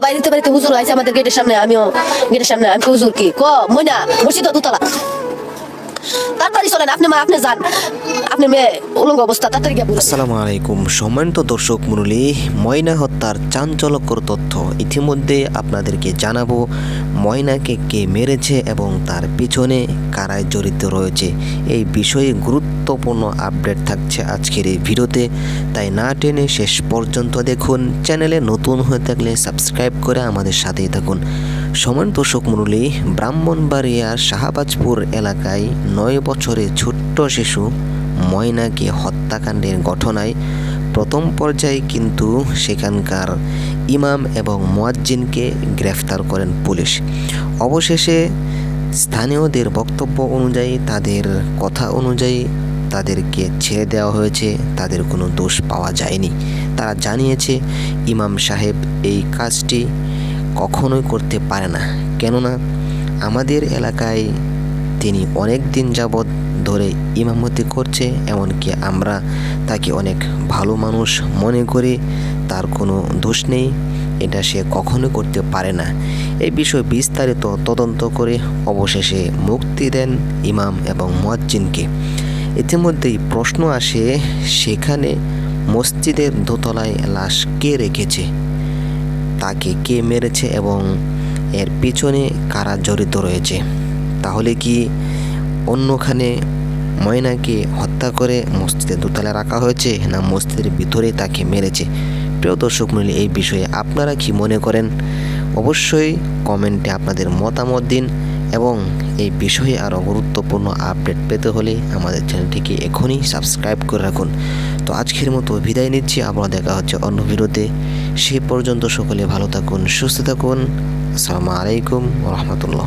বাড়িতে বাড়িতে হুজুর আছে আমাদের গেটের সামনে, আমিও গেটের সামনে, আমি হুজুর কি? ক মইনা মসজিদ দুতলা। তাড়াতাড়ি চলেন, আপনি মা, আপনি যান। আপনি মেয়ে, উলঙ্গ অবস্থা, তাড়াতাড়ি গিয়ে। আসসালামু আলাইকুম, সম্মানিত দর্শক মণ্ডলী, ময়না হত্যার চাঞ্চল্যকর তথ্য ইতিমধ্যে আপনাদেরকে জানাব। ময়নাকে কে মেরেছে এবং তার পিছনে কারায় জড়িত রয়েছে, এই বিষয়ে গুরুত্বপূর্ণ আপডেট থাকছে আজকের এই ভিডিওতে। তাই না টেনে শেষ পর্যন্ত দেখুন, চ্যানেলে নতুন হয়ে থাকলে সাবস্ক্রাইব করে আমাদের সাথেই থাকুন। সমান দর্শক মণ্ডলী ব্রাহ্মণবাড়িয়ার শাহবাজপুর এলাকায় নয় বছরের ছোট্ট শিশু ময়নাকে হত্যাকাণ্ডের ঘটনায় প্রথম পর্যায়ে কিন্তু সেখানকার ইমাম এবং মোয়াজ্জিনকে গ্রেফতার করেন পুলিশ। অবশেষে স্থানীয়দের বক্তব্য অনুযায়ী তাদের কথা অনুযায়ী তাদেরকে ছেড়ে দেওয়া হয়েছে, তাদের কোনো দোষ পাওয়া যায়নি। তারা জানিয়েছে, ইমাম সাহেব এই কাজটি কখনোই করতে পারে না। কেননা আমাদের এলাকায় তিনি অনেক দিন যাবৎ ধরে ইমামতি করছে, এমনকি আমরা তাকে অনেক ভালো মানুষ মনে করি তার কোনো দোষ নেই, এটা সে কখনো করতে পারে না। এই বিষয়ে বিস্তারিত তদন্ত করে অবশেষে মুক্তি দেন ইমাম এবং মুয়াজ্জিনকে। ইতিমধ্যেই প্রশ্ন আসে, সেখানে মসজিদের দোতলায় লাশ কে রেখেছে? তাকে কে মেরেছে এবং এর পিছনে কারা জড়িত রয়েছে? তাহলে কি অন্যখানে ময়নাকে হত্যা করে মসজিদের দোতলায় রাখা হয়েছে না মসজিদের ভিতরে তাকে মেরেছে? প্রিয় দর্শক মূল্য এই বিষয়ে আপনারা কি মনে করেন? অবশ্যই কমেন্টে আপনাদের মতামত দিন এবং এই বিষয়ে আরও গুরুত্বপূর্ণ আপডেট পেতে হলে আমাদের চ্যানেলটিকে এখনই সাবস্ক্রাইব করে রাখুন। তো আজকের মতো বিদায় নিচ্ছি। আবার দেখা হচ্ছে অন্য ভিডিওতে। সে পর্যন্ত সকলে ভালো থাকুন সুস্থ থাকুন। আসসালামু আলাইকুম রহমতুল্লাহ।